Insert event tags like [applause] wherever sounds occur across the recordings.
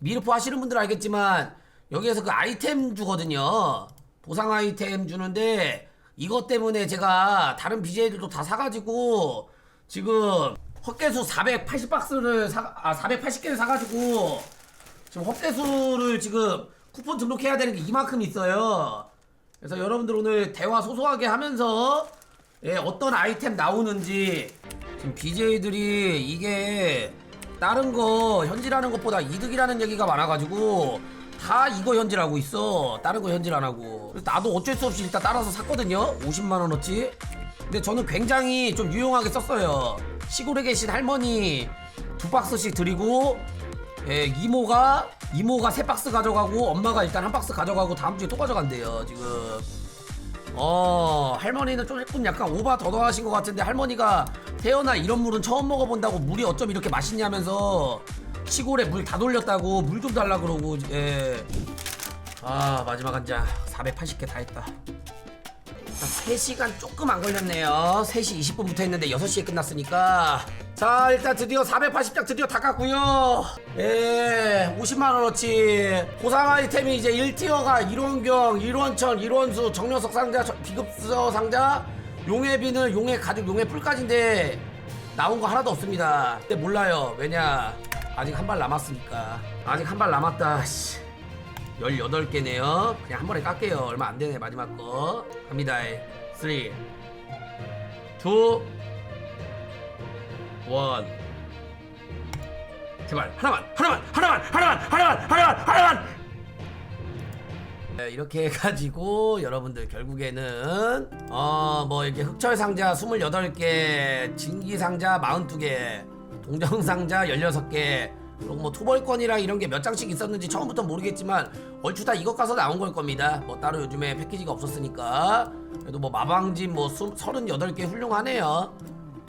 미르포 하시는 분들 알겠지만 여기에서 그 아이템 주거든요. 보상 아이템 주는데 이것 때문에 제가 다른 BJ들도 다 사가지고 지금 헛개수 480박스를 사, 아 480개를 사가지고 지금 헛개수를 지금 쿠폰 등록해야 되는 게 이만큼 있어요. 그래서 여러분들 오늘 대화 소소하게 하면서 예, 어떤 아이템 나오는지 지금 BJ들이 이게 다른 거 현질하는 것보다 이득이라는 얘기가 많아가지고 다 이거 현질하고 있어. 다른 거 현질 안 하고. 그래서 나도 어쩔 수 없이 일단 따라서 샀거든요. 50만 원어치. 근데 저는 굉장히 좀 유용하게 썼어요. 시골에 계신 할머니 두 박스씩 드리고 예, 이모가 이모가 세 박스 가져가고 엄마가 일단 한 박스 가져가고 다음 주에 또 가져간대요 지금. 어 할머니는 조금 약간 오바 더더하신 것 같은데 할머니가 태어나 이런 물은 처음 먹어본다고 물이 어쩜 이렇게 맛있냐면서 시골에 물 다 돌렸다고 물 좀 달라 그러고 예. 아 마지막 한잔 480개 다 했다. 3시간 조금 안 걸렸네요. 3시 20분부터 했는데 6시에 끝났으니까. 자, 일단 드디어 480장 드디어 다 깠고요. 예, 50만원어치. 보상 아이템이 이제 1티어가 일원경, 일원천, 일원수, 정려석 상자, 저- 비급서 상자, 용의 비늘, 용의 가죽, 용의 풀까지인데 나온 거 하나도 없습니다. 근데 몰라요. 왜냐. 아직 한 발 남았으니까. 아직 한 발 남았다. 씨. 18개네요. 그냥 한 번에 깎게요. 얼마 안 되네, 마지막 거. 갑니다. 3, 2, 1. 제발, 하나만, 하나만, 하나만, 하나만, 하나만, 하나만, 하나만! 네, 이렇게 해가지고 여러분들 결국에는 어 뭐 이렇게 흑철 상자 28개 진기 상자 42개 동정 상자 16개 그리고 뭐 투벌권이랑 이런 게 몇 장씩 있었는지 처음부터 모르겠지만 얼추 다 이것 가서 나온 걸 겁니다 뭐 따로 요즘에 패키지가 없었으니까 그래도 뭐 마방진 뭐 38개 훌륭하네요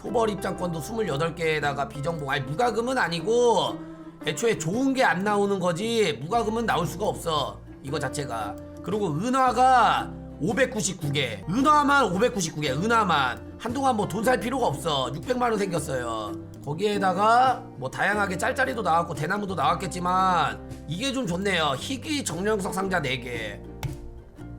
토벌 입장권도 28개에다가 비정봉 아니 무과금은 아니고 애초에 좋은 게 안 나오는 거지 무과금은 나올 수가 없어 이거 자체가. 그리고 은화가 599개. 은화만 599개 은화만. 한동안 뭐 돈 살 필요가 없어. 600만원 생겼어요. 거기에다가 뭐 다양하게 짤짤이도 나왔고 대나무도 나왔겠지만 이게 좀 좋네요. 희귀 정령석 상자 4개.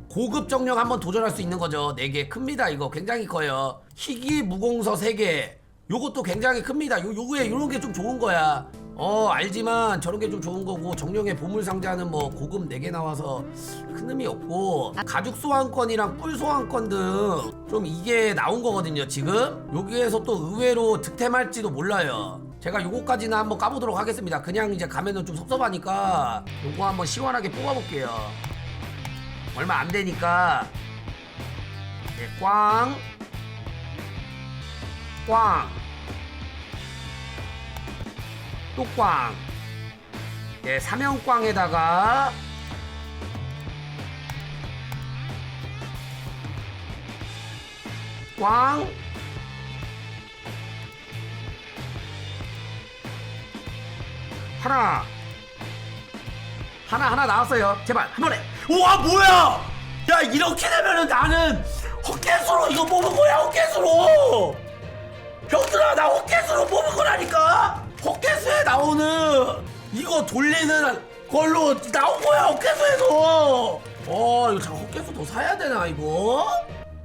고급 정령 한번 도전할 수 있는 거죠. 4개. 큽니다. 이거. 굉장히 커요. 희귀 무공서 3개. 요것도 굉장히 큽니다. 요 요거에 요런 게 좀 좋은 거야. 어, 알지만 저런 게 좀 좋은 거고 정령의 보물 상자는 뭐 고급 4개 나와서 큰 의미 없고 가죽 소환권이랑 뿔 소환권 등 좀 이게 나온 거거든요, 지금. 여기에서 또 의외로 득템할지도 몰라요. 제가 요거까지는 한번 까보도록 하겠습니다. 그냥 이제 가면은 좀 섭섭하니까 요거 한번 시원하게 뽑아볼게요. 얼마 안 되니까 예, 꽝, 꽝, 또 꽝. 예, 삼형꽝에다가 꽝. 하나, 하나 하나 나왔어요. 제발 한 번에. 우와 뭐야? 야 이렇게 되면은 나는 헛개수로 이거 뽑은 거야 헛개수로. 형들아 나 헛개수로 뽑은 거라니까. 헛개수에 나오는 이거 돌리는 걸로 나온 거야 헛개수에서. 어 이거 잠깐 헛개수 더 사야 되나 이거?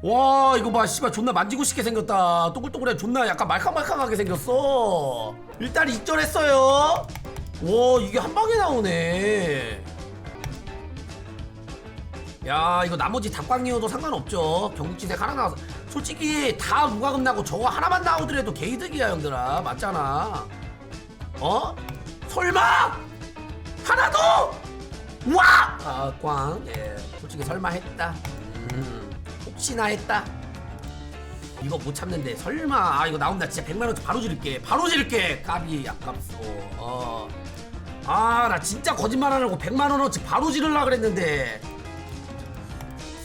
와 이거 봐 씨발 존나 만지고 싶게 생겼다 동글동글해 존나 약간 말캉말캉하게 생겼어 일단 입절했어요 와 이게 한 방에 나오네 야 이거 나머지 답광이어도 상관없죠 경국지색 하나 나와서 솔직히 다 무과금 나고 저거 하나만 나오더라도 개이득이야 형들아 맞잖아 어? 설마? 하나 더? 와! 아, 꽝. 예. 솔직히 설마 했다. 음, 혹시나 했다. 이거 못 참는데 설마 아 이거 나온다 진짜 100만 원치 바로 지를게 바로 지를게 까비 아깝소 어. 아 나 진짜 거짓말 안 하고 100만 원어치 바로 지르려 그랬는데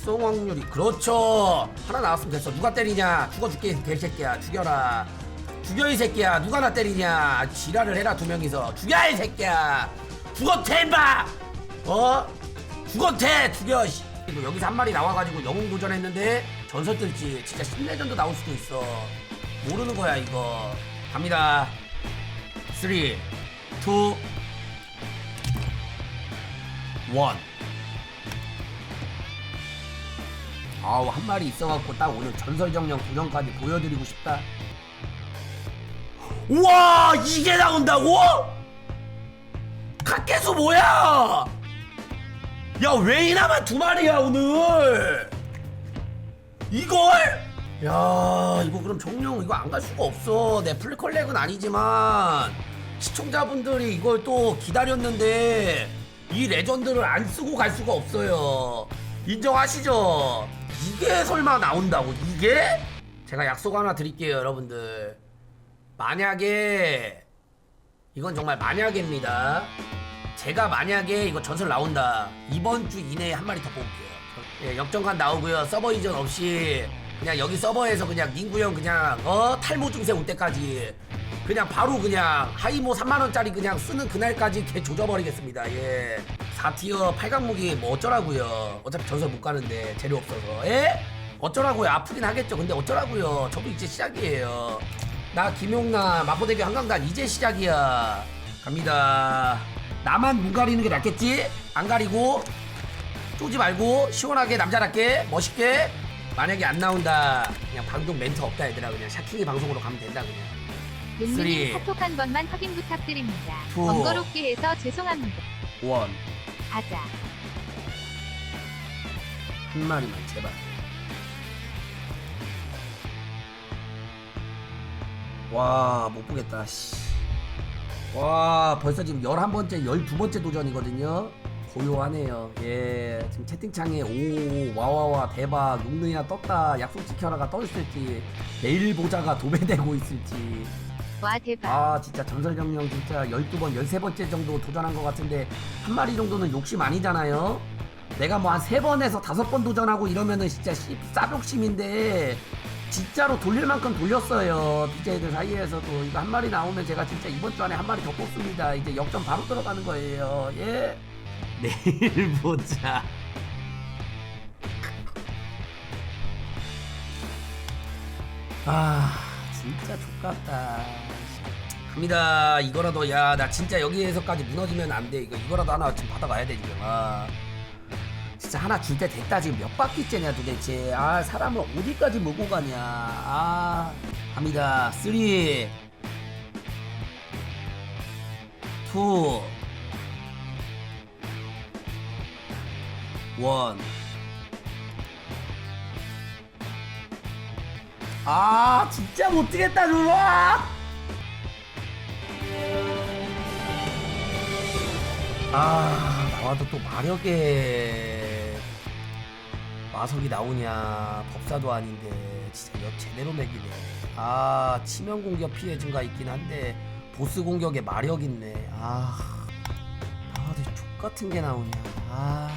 수성 확률이. 그렇죠. 하나 나왔으면 됐어. 누가 때리냐? 죽어줄게 이 개새끼야. 죽여라. 죽여 이 새끼야. 누가 나 때리냐? 지랄을 해라 두 명이서. 죽여 이 새끼야. 죽어대 임마! 어? 죽어대 죽여 씨. 그리고 여기서 한 마리 나와가지고 영웅 도전했는데 전설 뜰지 진짜 신레전드 나올 수도 있어. 모르는 거야 이거. 갑니다. 3 2 원. 아우 한 마리 있어갖고 딱 오늘 전설정령 도전까지 보여드리고 싶다. 우와 이게 나온다고? 갓개수 뭐야? 야 왜이나만 두 마리야 오늘? 이걸? 야 이거 그럼 정령 이거 안 갈 수가 없어. 내 플리컬렉은 아니지만 시청자분들이 이걸 또 기다렸는데 이 레전드를 안 쓰고 갈 수가 없어요. 인정하시죠? 이게 설마 나온다고? 이게? 제가 약속 하나 드릴게요, 여러분들. 만약에 이건 정말 만약입니다. 제가 만약에 이거 전설 나온다. 이번 주 이내에 한 마리 더 뽑을게요. 예, 역전관 나오고요. 서버 이전 없이 그냥 여기 서버에서 그냥 닝구형 그냥 어 탈모 증세 올 때까지 그냥 바로 그냥 하이모 3만 원짜리 그냥 쓰는 그날까지 개 조져버리겠습니다. 예. 4티어 8강 무기 뭐 어쩌라고요. 어차피 전설 못 가는데 재료 없어서. 예? 어쩌라고요. 아프긴 하겠죠. 근데 어쩌라고요. 저도 이제 시작이에요. 나 김용나 마포대교 한강단 이제 시작이야. 갑니다. 나만 눈 가리는 게 낫겠지? 안 가리고 쪼지 말고 시원하게 남자답게 멋있게 만약에 안 나온다 그냥 방송 멘트 없다 얘들아 그냥 샤킹이 방송으로 가면 된다 그냥 님 쓰리. 카톡 한 번만 확인 부탁드립니다. 투. 번거롭게 해서 죄송합니다. 원한 가자. 마리만 제발 와 못 보겠다 씨. 와 벌써 지금 11번째 12번째 도전이거든요 고요하네요 예 지금 채팅창에 오 와와와 대박 용능이나 떴다 약속 지켜라가 떠있을지 내일 보자가 도배되고 있을지 와 대박. 아 진짜 전설정령 진짜 12번 13번째 정도 도전한 것 같은데 한 마리 정도는 욕심 아니잖아요. 내가 뭐한 3번에서 5번 도전하고 이러면은 진짜 씨, 쌉욕심인데 진짜로 돌릴 만큼 돌렸어요. BJ들 사이에서도 이거 한 마리 나오면 제가 진짜 이번 주 안에 한 마리 더 뽑습니다. 이제 역전 바로 들어가는 거예요. 예. [laughs] 내일 보자. 아 진짜 족같다 갑니다. 이거라도 야 나 진짜 여기에서까지 무너지면 안 돼. 이거 이거라도 하나 지금 받아가야 돼 지금. 아. 진짜 하나 줄 때 됐다. 지금 몇 바퀴째냐 도대체. 아 사람을 어디까지 몰고 가냐. 아. 갑니다. 3 2 1아 진짜 못 뜨겠다 누나 아 나와도 또 마력에 마석이 나오냐. 법사도 아닌데 진짜 역 제대로 매기네. 아 치명 공격 피해 증가 있긴 한데 보스 공격에 마력 있네. 아 아, 근데 족 같은 게 나오냐. 아.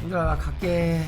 힘들어 나 갈게